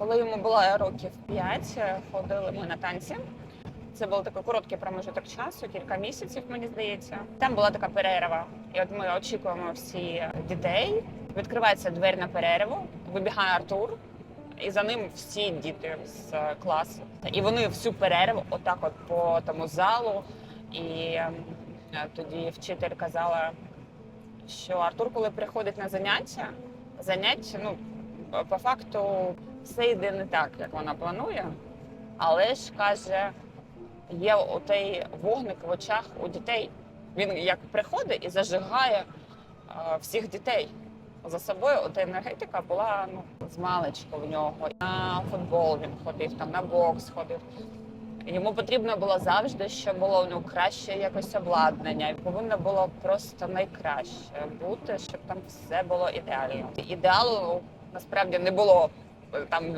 Коли йому було років 5, ходили ми на танці. Це був такий короткий промежуток часу, кілька місяців, мені здається. Там була така перерва. І от ми очікуємо всі дітей. Відкривається двері на перерву, вибігає Артур, і за ним всі діти з класу. І вони всю перерву, отак, от по тому залу. І ем, тоді вчитель казала, що Артур, коли приходить на заняття, заняття, ну по факту все йде не так, як вона планує. Але ж каже, є отей вогник в очах у дітей. Він як приходить і зажигає е, всіх дітей. За собою ота енергетика була ну, з маличку в нього. На футбол він ходив, там на бокс ходив. Йому потрібно було завжди, щоб було ну, краще якось обладнання. Повинно було просто найкраще бути, щоб там все було ідеально. Ідеалу насправді не було там